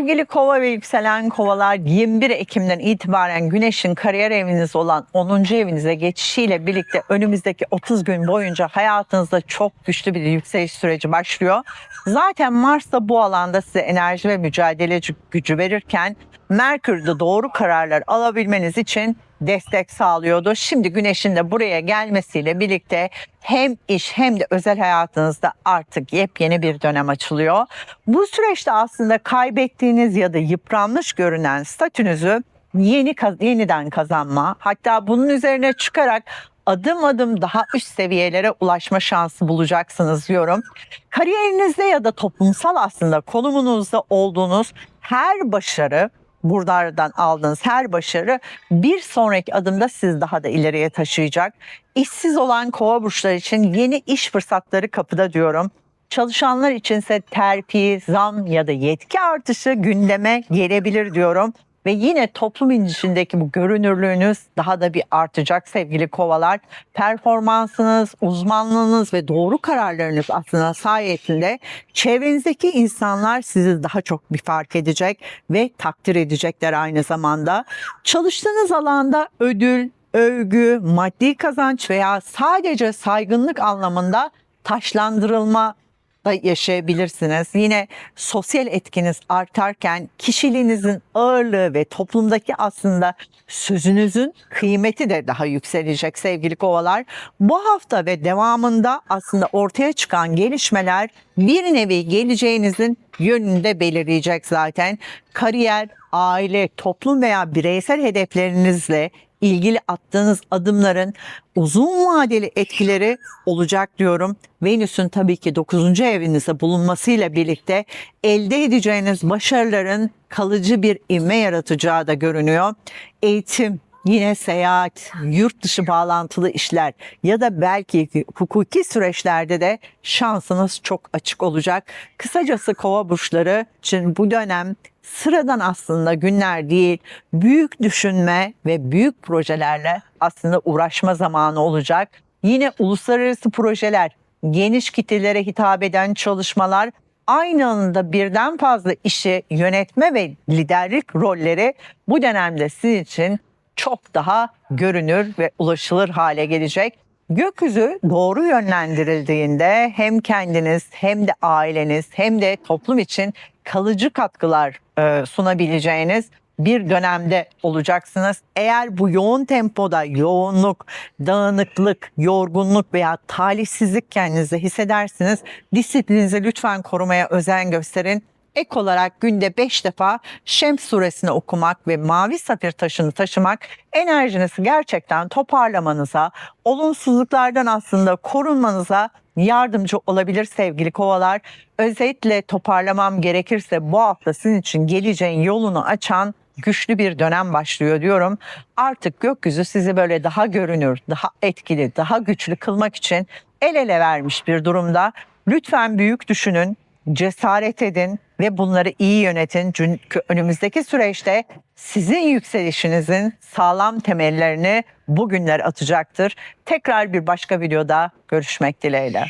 Sevgili kova ve yükselen kovalar 21 Ekim'den itibaren güneşin kariyer eviniz olan 10. evinize geçişiyle birlikte önümüzdeki 30 gün boyunca hayatınızda çok güçlü bir yükseliş süreci başlıyor. Zaten Mars da bu alanda size enerji ve mücadele gücü verirken Merkür de doğru kararlar alabilmeniz için destek sağlıyordu. Şimdi güneşin de buraya gelmesiyle birlikte hem iş hem de özel hayatınızda artık yepyeni bir dönem açılıyor. Bu süreçte aslında kaybettiğiniz ya da yıpranmış görünen statünüzü yeni yeniden kazanma, hatta bunun üzerine çıkarak adım adım daha üst seviyelere ulaşma şansı bulacaksınız diyorum. Kariyerinizde ya da toplumsal aslında konumunuzda olduğunuz her başarı buralardan aldığınız her başarı bir sonraki adımda siz daha da ileriye taşıyacak. İşsiz olan kova burçları için yeni iş fırsatları kapıda diyorum. Çalışanlar içinse terfi, zam ya da yetki artışı gündeme gelebilir diyorum. Ve yine toplum içindeki bu görünürlüğünüz daha da bir artacak sevgili kovalar. Performansınız, uzmanlığınız ve doğru kararlarınız aslında sayesinde çevrenizdeki insanlar sizi daha çok bir fark edecek ve takdir edecekler aynı zamanda. Çalıştığınız alanda ödül, övgü, maddi kazanç veya sadece saygınlık anlamında taşlandırılma da yaşayabilirsiniz. Yine sosyal etkiniz artarken kişiliğinizin ağırlığı ve toplumdaki aslında sözünüzün kıymeti de daha yükselecek sevgili kovalar. Bu hafta ve devamında aslında ortaya çıkan gelişmeler bir nevi geleceğinizin yönünde belirleyecek zaten. Kariyer, aile, toplum veya bireysel hedeflerinizle ilgili attığınız adımların uzun vadeli etkileri olacak diyorum. Venüs'ün tabii ki 9. evinizde bulunmasıyla birlikte elde edeceğiniz başarıların kalıcı bir ivme yaratacağı da görünüyor. Eğitim, yine seyahat, yurt dışı bağlantılı işler ya da belki hukuki süreçlerde de şansınız çok açık olacak. Kısacası kova burçları için bu dönem sıradan aslında günler değil, büyük düşünme ve büyük projelerle aslında uğraşma zamanı olacak. Yine uluslararası projeler, geniş kitlelere hitap eden çalışmalar, aynı anda birden fazla işi yönetme ve liderlik rolleri bu dönemde sizin için çok daha görünür ve ulaşılır hale gelecek. Gökyüzü doğru yönlendirildiğinde hem kendiniz hem de aileniz hem de toplum için kalıcı katkılar e, sunabileceğiniz bir dönemde olacaksınız. Eğer bu yoğun tempoda yoğunluk, dağınıklık, yorgunluk veya talihsizlik kendinizde hissedersiniz. Disiplininizi lütfen korumaya özen gösterin. Ek olarak günde 5 defa Şems suresini okumak ve mavi safir taşını taşımak enerjinizi gerçekten toparlamanıza, olumsuzluklardan aslında korunmanıza yardımcı olabilir sevgili kovalar. Özetle toparlamam gerekirse bu hafta sizin için geleceğin yolunu açan güçlü bir dönem başlıyor diyorum. Artık gökyüzü sizi böyle daha görünür, daha etkili, daha güçlü kılmak için el ele vermiş bir durumda. Lütfen büyük düşünün, cesaret edin ve bunları iyi yönetin. Çünkü önümüzdeki süreçte sizin yükselişinizin sağlam temellerini bugünler atacaktır. Tekrar bir başka videoda görüşmek dileğiyle.